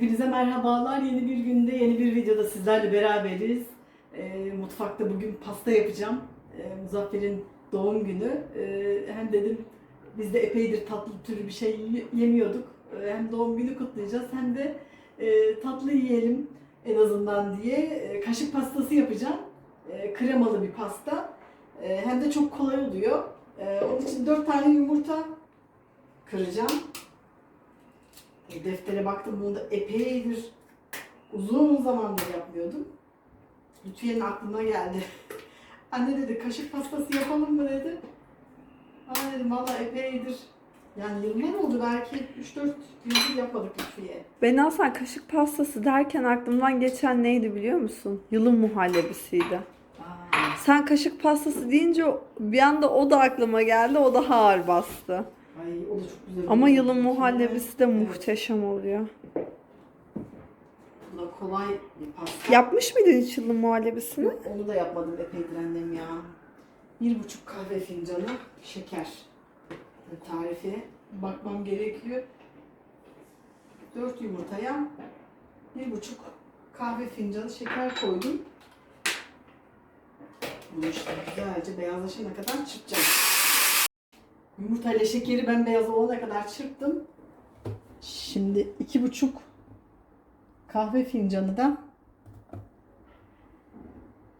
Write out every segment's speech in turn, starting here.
Hepinize merhabalar. Yeni bir günde, yeni bir videoda sizlerle beraberiz. Ee, mutfakta bugün pasta yapacağım. Ee, Muzaffer'in doğum günü. Ee, hem dedim biz de epeydir tatlı türü bir şey yemiyorduk. Ee, hem doğum günü kutlayacağız hem de e, tatlı yiyelim en azından diye e, kaşık pastası yapacağım. E, kremalı bir pasta. E, hem de çok kolay oluyor. E, onun için 4 tane yumurta kıracağım. E, Deftere baktım bunu da epeydir uzun zamandır yapmıyordum. Lütfiye'nin aklına geldi. Anne dedi kaşık pastası yapalım mı dedi. Aa dedim valla epeydir. Yani yıllar oldu belki 3-4 yıldır yapmadık Lütfiye. Ben aslında kaşık pastası derken aklımdan geçen neydi biliyor musun? Yılın muhallebisiydi. Aa, Sen kaşık pastası deyince bir anda o da aklıma geldi. O daha ağır bastı. Ay o da çok güzel Ama yılın muhallebisi de muhteşem oluyor. Bu da kolay bir pasta. Yapmış mıydın hiç yılın muhallebisini? Yok, Onu da yapmadım epeydir annem ya. Bir buçuk kahve fincanı şeker. Tarifi bakmam gerekiyor. Dört yumurtaya bir buçuk kahve fincanı şeker koydum. Bunu işte güzelce beyazlaşana kadar çırpacağım. Yumurtayla şekeri ben beyaz olana kadar çırptım. Şimdi iki buçuk kahve fincanı da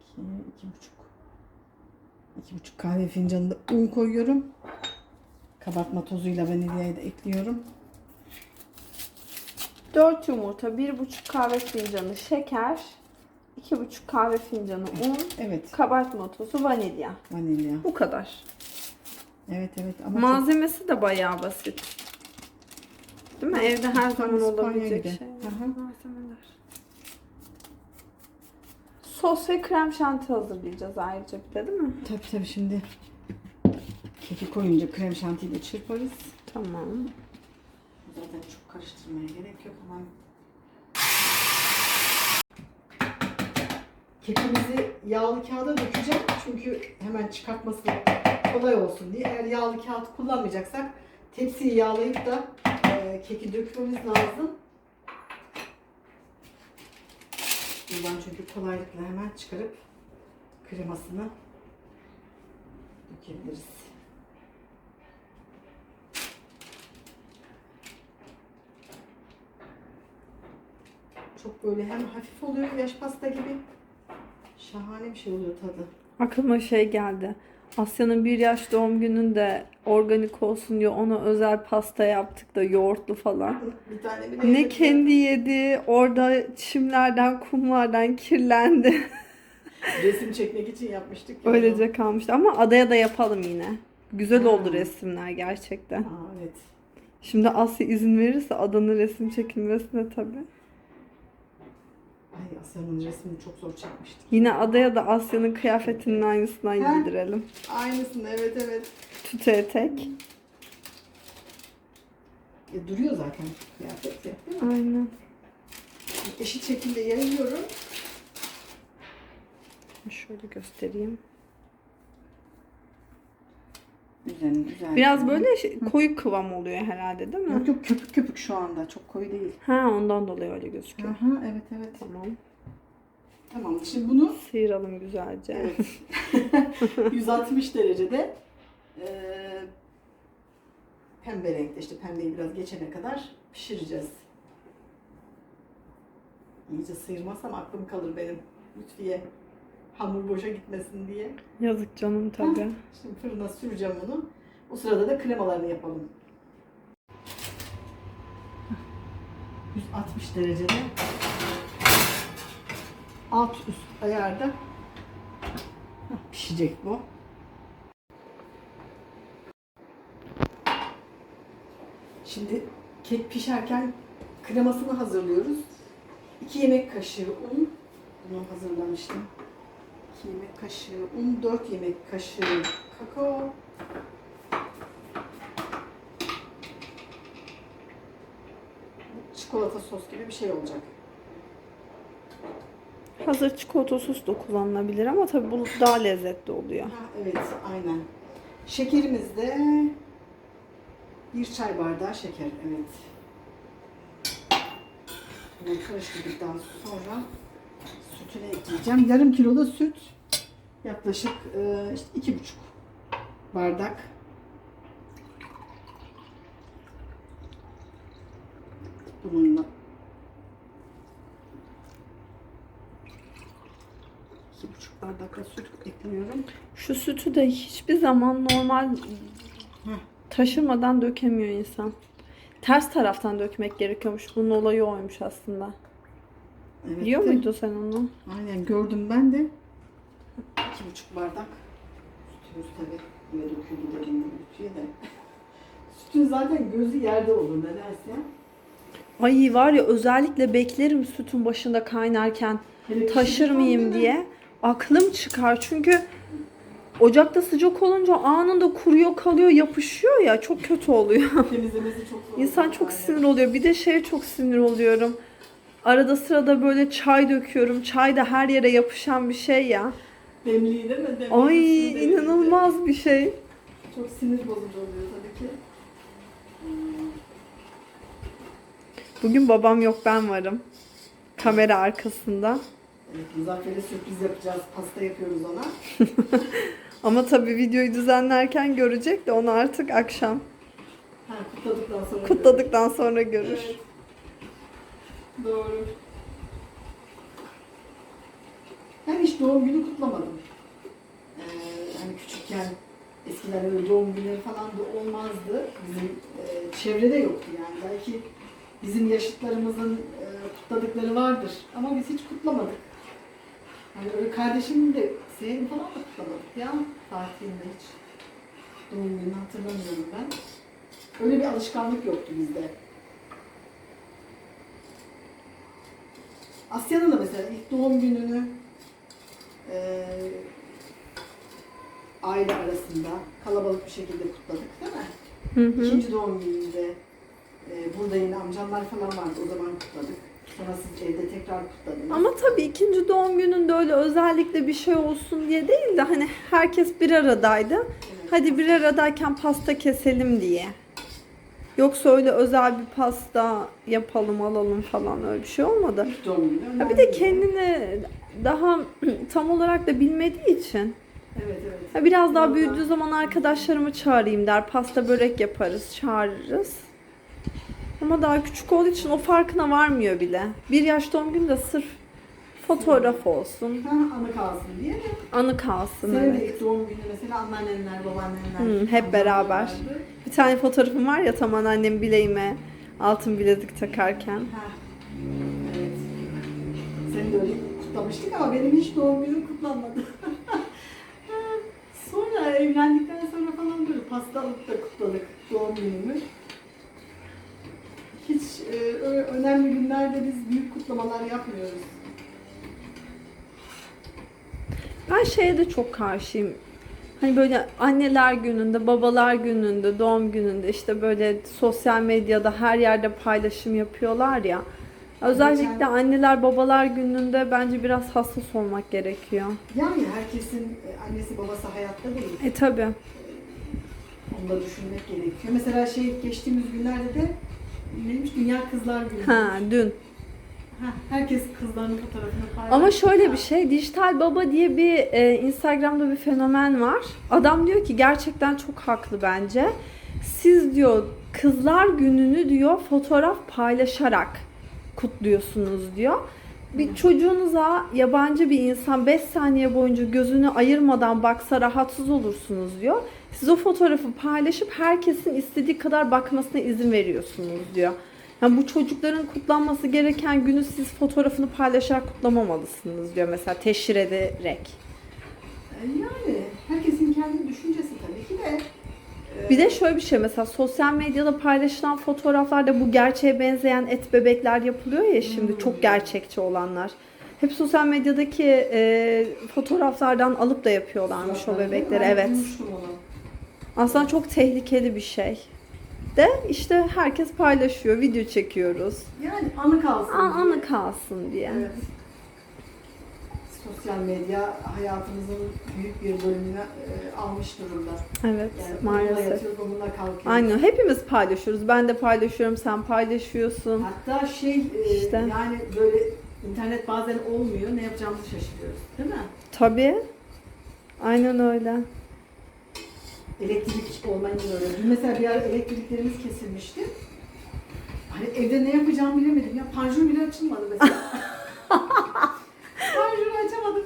İki, iki buçuk. iki buçuk kahve fincanında un koyuyorum. Kabartma tozuyla vanilyayı da ekliyorum. 4 yumurta, 1,5 kahve fincanı şeker, 2,5 kahve fincanı un, Evet, kabartma tozu, vanilya. vanilya. Bu kadar. Evet evet ama çok- Malzemesi de bayağı basit. Değil mi? Evde her zaman İspanya olabilecek gibi. şey. Hı hı. Malzemeler. Sos ve krem şanti hazırlayacağız ayrıca bir de değil mi? tabii tabii şimdi keki koyunca krem şantiyi de çırparız. Tamam. Zaten çok karıştırmaya gerek yok hemen. Kekimizi yağlı kağıda dökeceğim çünkü hemen çıkartması kolay olsun diye. Eğer yağlı kağıt kullanmayacaksak tepsiyi yağlayıp da e, keki dökmemiz lazım. Buradan çünkü kolaylıkla hemen çıkarıp kremasını dökebiliriz. Çok böyle hem hafif oluyor yaş pasta gibi. Şahane bir şey oluyor tadı. Aklıma şey geldi. Asya'nın bir yaş doğum gününde organik olsun diye ona özel pasta yaptık da yoğurtlu falan. Bir tane bile Ne yemedim. kendi yedi, orada çimlerden, kumlardan kirlendi. Resim çekmek için yapmıştık. ya onu. Öylece kalmıştı ama adaya da yapalım yine. Güzel oldu Ha. resimler gerçekten. Aa, evet. Şimdi Asya izin verirse adanın resim çekilmesine tabii. Ay Asya'nın resmini çok zor çekmiştik. Yine adaya da Asya'nın kıyafetinin aynısından Ha. giydirelim. Aynısını evet evet. Tütü etek. E, duruyor zaten kıyafet de, değil mi? Aynen. Eşit şekilde yayıyorum. Şöyle göstereyim. Güzel. Biraz böyle şey- koyu kıvam oluyor herhalde değil mi? Yok yok köpük köpük şu anda. Çok koyu değil. Ha ondan dolayı öyle gözüküyor. Aha, evet evet. Tamam. Tamam şimdi bunu Sıyıralım güzelce. Evet. 160 derecede eee pembe renkte işte pembeyi biraz geçene kadar pişireceğiz. İyice sıyırmazsam aklım kalır benim Lütfiye. Hamur boşa gitmesin diye. Yazık canım tabii. Şimdi fırına süreceğim onu. O sırada da kremalarını yapalım. 160 derecede alt üst ayarda pişecek bu. Şimdi kek pişerken kremasını hazırlıyoruz. 2 yemek kaşığı un. Bunu hazırlamıştım. 2 yemek kaşığı un, 4 yemek kaşığı kakao. Çikolata sos gibi bir şey olacak. Hazır çikolata sos da kullanılabilir ama tabii bu daha lezzetli oluyor. Ha, evet, aynen. Şekerimiz de bir çay bardağı şeker, evet. Bunu karıştırdıktan sonra sütünü ekleyeceğim. Yarım kilo da süt. Yaklaşık e, işte iki buçuk bardak. Bununla iki buçuk bardak da süt ekliyorum. Şu sütü de hiçbir zaman normal taşırmadan dökemiyor insan. Ters taraftan dökmek gerekiyormuş. Bunun olayı oymuş aslında. Evet Yiyor de- muydun sen onu? Aynen gördüm ben de. İki buçuk bardak sütümüz tabii. Böyle döküldü ölçüye de. Sütün zaten gözü yerde olur nedense. Ay var ya özellikle beklerim sütün başında kaynarken Hele taşır pişirirken mıyım diye. Aklım çıkar çünkü ocakta sıcak olunca anında kuruyor kalıyor yapışıyor ya çok kötü oluyor. Temizlemesi çok zor. İnsan çok sinir oluyor. Bir de şeye çok sinir oluyorum. Arada sırada böyle çay döküyorum. Çay da her yere yapışan bir şey ya. Demliği değil mi? Demliği Ay demliği. inanılmaz bir şey. Çok sinir bozucu oluyor tabii ki. Bugün babam yok ben varım. Kamera arkasında. Evet, Muzaffer'e sürpriz yapacağız. Pasta yapıyoruz ona. Ama tabii videoyu düzenlerken görecek de onu artık akşam Ha, kutladıktan sonra. kutladıktan sonra görür. Evet. Doğru. Ben hiç doğum günü kutlamadım. Ee, hani küçükken eskiden öyle doğum günleri falan da olmazdı. Bizim e, çevrede yoktu yani. Belki bizim yaşıtlarımızın e, kutladıkları vardır. Ama biz hiç kutlamadık. Hani öyle kardeşimin de senin falan da kutlamadık ya. Tatilinde hiç. Doğum gününü hatırlamıyorum ben. Öyle bir alışkanlık yoktu bizde. Asya'nın da mesela ilk doğum gününü eee aile arasında kalabalık bir şekilde kutladık değil mi? Hı hı. İkinci doğum gününde eee burada yine amcamlar falan vardı o zaman kutladık. Sonra siz evde tekrar kutladınız. Ama tabii ikinci doğum gününde öyle özellikle bir şey olsun diye değil de hani herkes bir aradaydı. Evet. Hadi bir aradayken pasta keselim diye. Yoksa öyle özel bir pasta yapalım alalım falan öyle bir şey olmadı. Ya bir de kendini daha tam olarak da bilmediği için Evet evet. ya biraz daha büyüdüğü zaman arkadaşlarımı çağırayım der. Pasta börek yaparız, çağırırız. Ama daha küçük olduğu için o farkına varmıyor bile. Bir yaş doğum günü de sırf fotoğraf olsun, Ha, anı kalsın diye. anı kalsın. Senin evet. ilk doğum günü mesela anneannenler, babaannenler. Hı, hep beraber. vardı. Bir tane fotoğrafım var ya tam annem bileğime altın bilezik takarken. Ha, Evet. Seni de öyle kutlamıştık ama benim hiç doğum günüm kutlanmadı. sonra evlendikten sonra falan böyle pasta alıp da kutladık doğum günümü. Hiç e, önemli günlerde biz büyük kutlamalar yapmıyoruz. Ben şeye de çok karşıyım. Hani böyle anneler gününde, babalar gününde, doğum gününde işte böyle sosyal medyada her yerde paylaşım yapıyorlar ya. Özellikle anneler babalar gününde bence biraz hassas olmak gerekiyor. Yani herkesin e, annesi babası hayatta değil. E tabi. Onu da düşünmek gerekiyor. Mesela şey geçtiğimiz günlerde de neymiş Dünya Kızlar Günü. Ha dün. Herkes kızlarının fotoğrafını paylaşıyor. Ama şöyle bir şey, dijital baba diye bir e, Instagram'da bir fenomen var. Adam diyor ki gerçekten çok haklı bence. Siz diyor kızlar gününü diyor fotoğraf paylaşarak kutluyorsunuz diyor. Bir çocuğunuza yabancı bir insan 5 saniye boyunca gözünü ayırmadan baksa rahatsız olursunuz diyor. Siz o fotoğrafı paylaşıp herkesin istediği kadar bakmasına izin veriyorsunuz diyor. Yani bu çocukların kutlanması gereken günü siz fotoğrafını paylaşarak kutlamamalısınız diyor mesela teşhir ederek. E, Yani herkesin kendi düşüncesi tabii ki de. e, Bir de şöyle bir şey mesela sosyal medyada paylaşılan fotoğraflarda bu gerçeğe benzeyen et bebekler yapılıyor ya şimdi çok gerçekçi olanlar. Hep sosyal medyadaki e, fotoğraflardan alıp da yapıyorlarmış o zaten bebekleri. ben Evet. Aslında çok tehlikeli bir şey. De işte herkes paylaşıyor, video çekiyoruz. Yani anı kalsın. An- diye. anı kalsın diye. Evet. sosyal medya hayatımızın büyük bir bölümünü e, almış durumda. Evet Yani maalesef. onunla kalkıyoruz. Aynen hepimiz paylaşıyoruz. Ben de paylaşıyorum, sen paylaşıyorsun. Hatta şey e, İşte. yani böyle internet bazen olmuyor. Ne yapacağımızı şaşırıyoruz. Değil mi? Tabii. Aynen öyle. Elektrik olmayınca öyle. Dün mesela bir ara elektriklerimiz kesilmişti. Hani evde ne yapacağımı bilemedim. Ya panjur bile açılmadı mesela. Panjuru açamadım.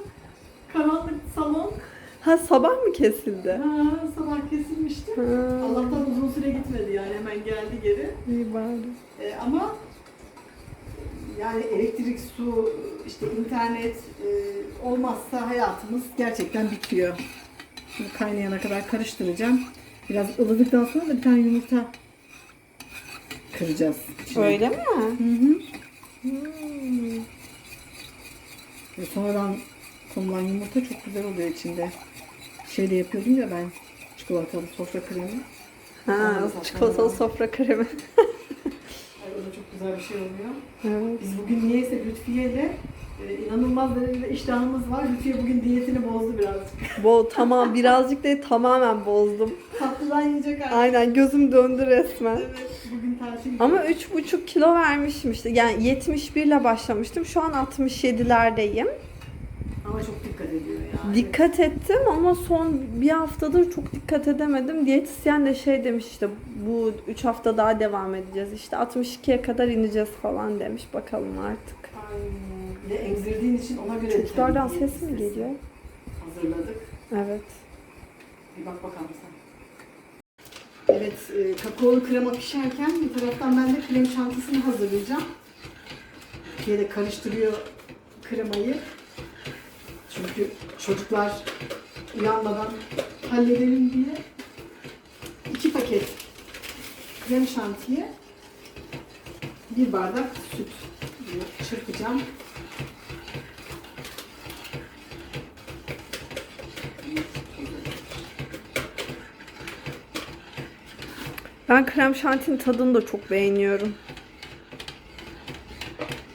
Karanlık salon. Ha sabah mı kesildi? Ha, sabah kesilmişti. Ha, Allah'tan uzun süre gitmedi yani hemen geldi geri. iyi bari. Ee, ama yani elektrik, su, işte internet e, olmazsa hayatımız gerçekten bitiyor. Şimdi kaynayana kadar karıştıracağım. Biraz ılıdıktan sonra da bir tane yumurta kıracağız. içine. Öyle mi? Hı hı. Hmm. Ve sonradan konulan yumurta çok güzel oluyor içinde. Şey de yapıyordum ya ben çikolatalı sofra kremi. Ha, çikolatalı sofra kremi. Ay, o da çok güzel bir şey oluyor. Evet. Biz bugün niyeyse Lütfiye ile e, inanılmaz derecede iştahımız var. Lütfiye bugün diyetini bozdu birazcık. Bo tamam birazcık değil tamamen bozdum. Tatlıdan yiyecek artık. Aynen gözüm döndü resmen. Evet, bugün tatil. Ama 3,5 kilo vermişim işte. Yani 71 ile başlamıştım. Şu an 67'lerdeyim. Ama çok dikkat ediyor yani. Dikkat ettim ama son bir haftadır çok dikkat edemedim. Diyetisyen de şey demiş işte bu 3 hafta daha devam edeceğiz. İşte 62'ye kadar ineceğiz falan demiş. Bakalım artık. Aynen. İçin ona göre Çocuklardan ses mi geliyor? Hazırladık. Evet. Bir bak bakalım sen. Evet, e, kakaolu krema pişerken bir taraftan ben de krem şantisini hazırlayacağım. Diye de karıştırıyor kremayı. Çünkü çocuklar uyanmadan halledelim diye iki paket krem şantiye bir bardak süt çırpacağım. Ben krem şantinin tadını da çok beğeniyorum.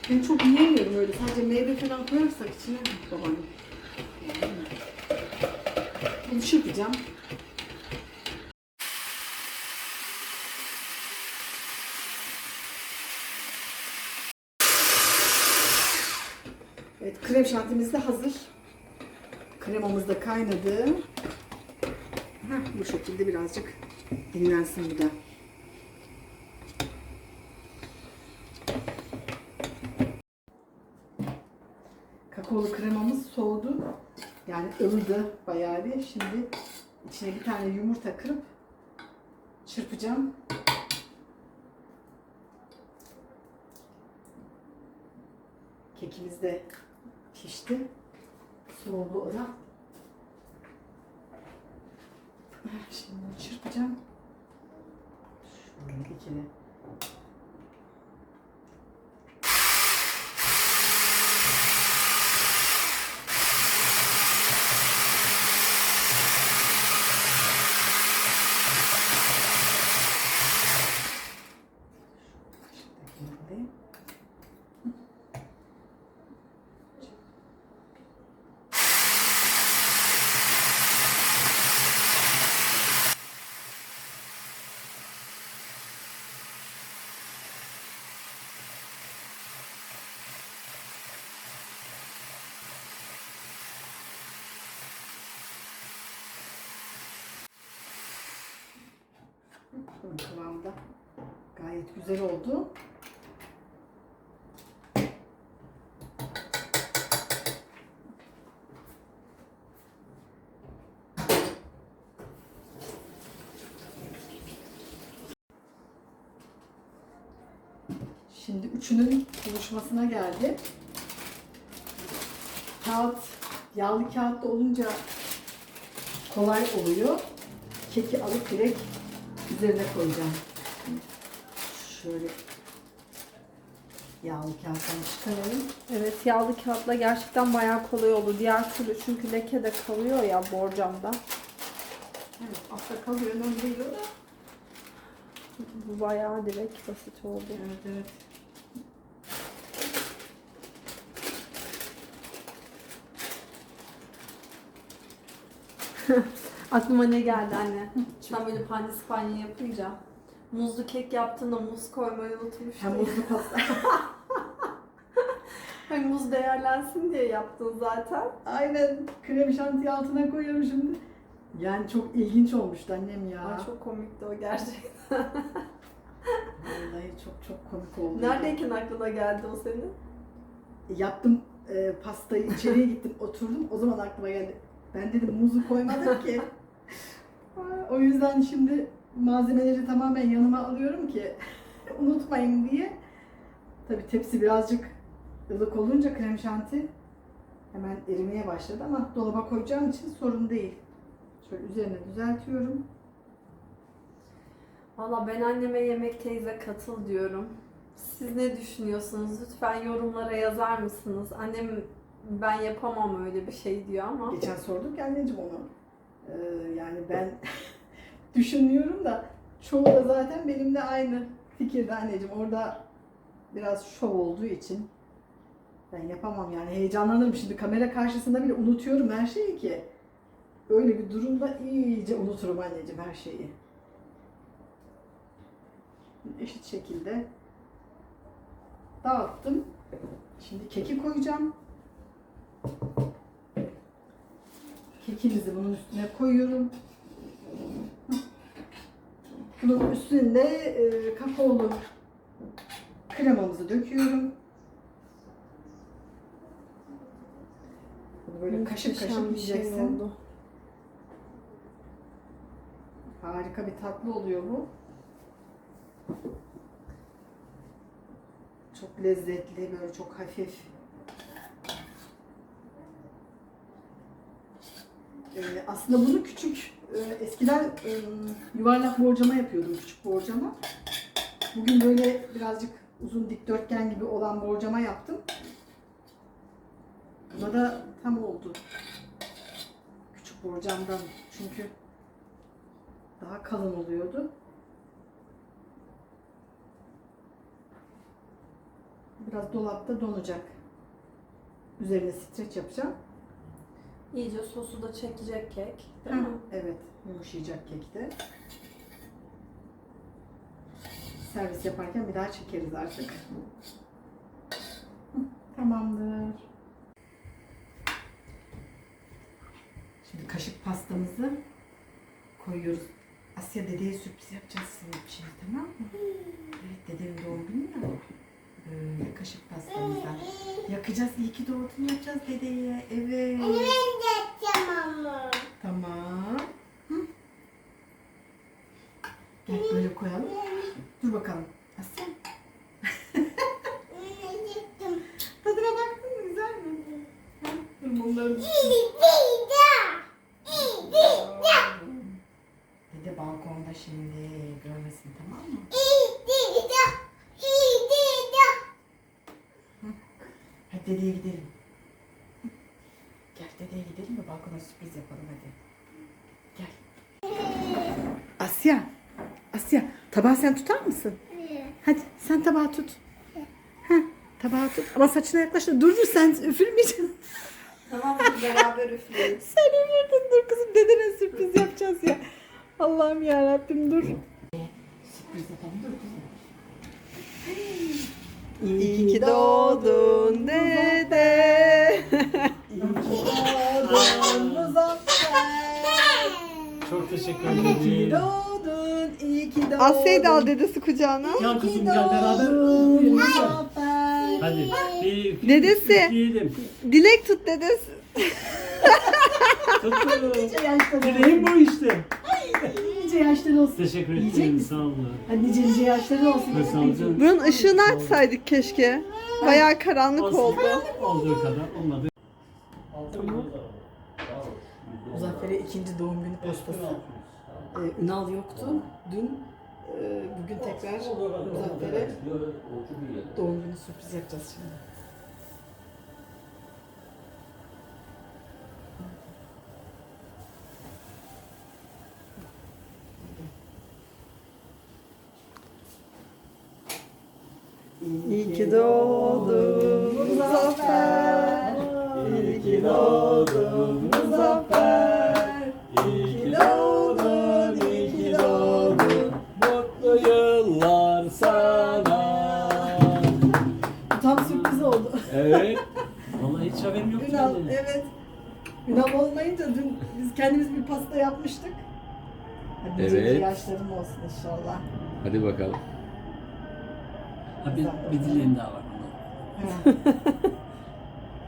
Ben çok yiyemiyorum öyle. Sadece meyve falan koyarsak içine babaannem. Bunu çırpacağım. Evet, krem şantimiz de hazır. Kremamız da kaynadı. Heh, bu şekilde birazcık dinlensin bu da. Kakaolu kremamız soğudu. Yani ılıdı bayağı bir. Şimdi içine bir tane yumurta kırıp çırpacağım. Kekimiz de pişti. Soğudu o da. Şimdi çırpacağım. Şöyle kekini. Gayet güzel oldu. Şimdi üçünün buluşmasına geldi. Kağıt, yağlı kağıtta olunca kolay oluyor. Keki alıp direkt üzerine koyacağım. Şöyle yağlı kağıttan çıkaralım. Evet yağlı kağıtla gerçekten bayağı kolay oldu. Diğer türlü çünkü leke de kalıyor ya borcamda. Evet, altta kalıyor, önemli değil o da. Bu bayağı direkt basit oldu. Evet, evet. Aklıma ne geldi anne? Sen böyle pandispanya yapınca muzlu kek yaptığında muz koymayı unutmuştun. Hem muzlu pasta. Hani muz değerlensin diye yaptın zaten. Aynen krem şantiyi altına koyuyorum şimdi. Yani çok ilginç olmuştu annem ya. Ay çok komikti o gerçekten. Vallahi çok çok komik oldu. Neredeyken aklına geldi o senin? Yaptım e, pastayı içeriye gittim oturdum o zaman aklıma geldi. Ben dedim muzu koymadım ki. o yüzden şimdi malzemeleri tamamen yanıma alıyorum ki unutmayın diye. Tabii tepsi birazcık ılık olunca krem şanti hemen erimeye başladı ama dolaba koyacağım için sorun değil. Şöyle üzerine düzeltiyorum. Valla ben anneme yemek teyze katıl diyorum. Siz ne düşünüyorsunuz? Lütfen yorumlara yazar mısınız? Annem ben yapamam öyle bir şey diyor ama. Geçen sorduk ya anneciğim onu. Ee, yani ben düşünmüyorum da çoğu da zaten benimle aynı fikirde anneciğim. Orada biraz şov olduğu için ben yapamam yani heyecanlanırım. Şimdi kamera karşısında bile unutuyorum her şeyi ki. Öyle bir durumda iyice unuturum anneciğim her şeyi. Eşit şekilde dağıttım. Şimdi keki koyacağım. Kekimizi bunun üstüne koyuyorum. Bunun üstünde e, kakaolu kremamızı döküyorum. Bunu böyle kaşık kaşık şey yiyeceksin. oldu. Harika bir tatlı oluyor bu. Çok lezzetli, böyle çok hafif. Ee, aslında bunu küçük, e, eskiden e, yuvarlak borcama yapıyordum, küçük borcama. Bugün böyle birazcık uzun dikdörtgen gibi olan borcama yaptım. Buna da tam oldu. Küçük borcamdan çünkü daha kalın oluyordu. Biraz dolapta donacak. Üzerine streç yapacağım. İyice sosu da çekecek kek. Değil mi? Evet, yumuşayacak kekte. Servis yaparken bir daha çekeriz artık. Tamamdır. Şimdi kaşık pastamızı koyuyoruz. Asya dedeye sürpriz yapacağız sizin için tamam mı? Evet dedenin doğum günü ya. Böyle kaşık pastamızdan. Yakacağız iyi ki doğdun yapacağız dedeye. Evet. Tamam. Hı? Gel böyle koyalım. Dur bakalım. Asya. Tadına baktın mı? Güzel mi? Hı? Dur mumları Dede balkonda şimdi görmesin tamam mı? Hadi dedeye gidelim. Hı. Gel dedeye gidelim de balkona sürpriz yapalım hadi. Gel. Asya. Asya tabağı sen tutar mısın? Hadi sen tabağı tut. Heh, tabağı tut. Ama saçına yaklaşma. Dur dur sen üfürmeyeceksin. Tamam biz beraber üfleyelim. Sen üfürdün dur kızım dedene sürpriz yapacağız ya. Allah'ım ya Rabbim dur. Sürpriz yapalım dur kızım. İyi ki doğdun dede. İyi ki doğdun Muzaffer. Çok teşekkür İyi ki ederim. İyi ki doğdun. Asya'yı da al dedesi kucağına. Gel kızım gel beraber. Hadi. Bir, Dedesi. Dilek tut dedesi. Tuttum. Nice Dileğim bu işte. Nice yaşları olsun. Teşekkür Yiyecek ederim. misin? Sağ olun. Hadi nice nice yaşları olsun. Ve sağ olun. Bunun ışığını açsaydık keşke. Bayağı karanlık Olsun. oldu. Olduğu kadar olmadı. Muzaffer'e ikinci doğum günü postası. Ee, Ünal yoktu dün. Ee, bugün tekrar Muzaffer'e doğum günü sürpriz yapacağız şimdi. İyi ki doğdun Muzaffer. İyi ki doğdun Muzaffer. Evet. Vallahi hiç haberim yok. Ünal, yani. evet. Ünal olmayınca dün biz kendimiz bir pasta yapmıştık. Hadi Evet. yaşlarım olsun inşallah. Hadi bakalım. Ha, bir, bir dileğim daha var. Ha.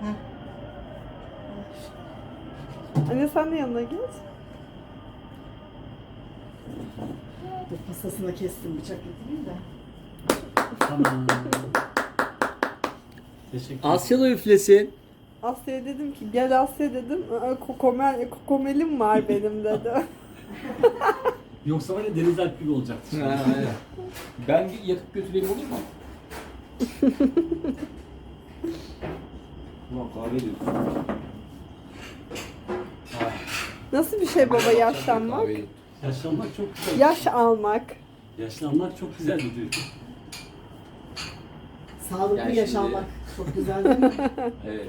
Ha. Anne sen de yanına geç. Pastasını kestim bıçak getireyim de. Tamam. Teşekkür ederim. Asya da üflesin. Asya'ya dedim ki gel Asya dedim. "Aa, Kokomel, kokomelim var benim dedi. Yoksa var ya Deniz Alp gibi olacaktı. şimdi. Ben yakıp götüreyim olur mu? Ulan kahve diyorsun. Nasıl bir şey baba yaşlanmak? Kahve diyor. Yaşlanmak çok güzel. Yaş almak. Yaşlanmak çok güzel bir duygu. Sağlıklı Yani yaşamak çok güzel değil mi? Evet.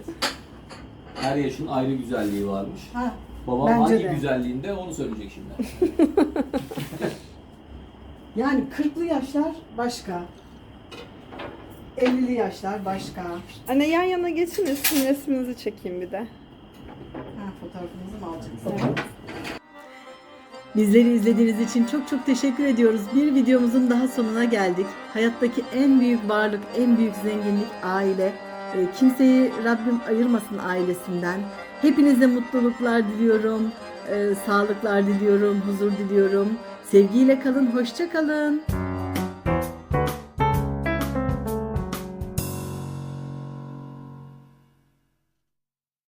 Her yaşın ayrı güzelliği varmış. ha. Babam Bence hangi de. güzelliğinde onu söyleyecek şimdi. Yani 40'lı yaşlar başka. 50'li yaşlar başka. Anne yan yana geçin de sizin resminizi çekeyim bir de. Ha, fotoğrafınızı mı alacaksınız? Bizleri izlediğiniz için çok çok teşekkür ediyoruz. Bir videomuzun daha sonuna geldik. Hayattaki en büyük varlık, en büyük zenginlik aile. E, Kimseyi Rabbim ayırmasın ailesinden. Hepinize mutluluklar diliyorum, e, sağlıklar diliyorum, huzur diliyorum. Sevgiyle kalın, hoşça kalın.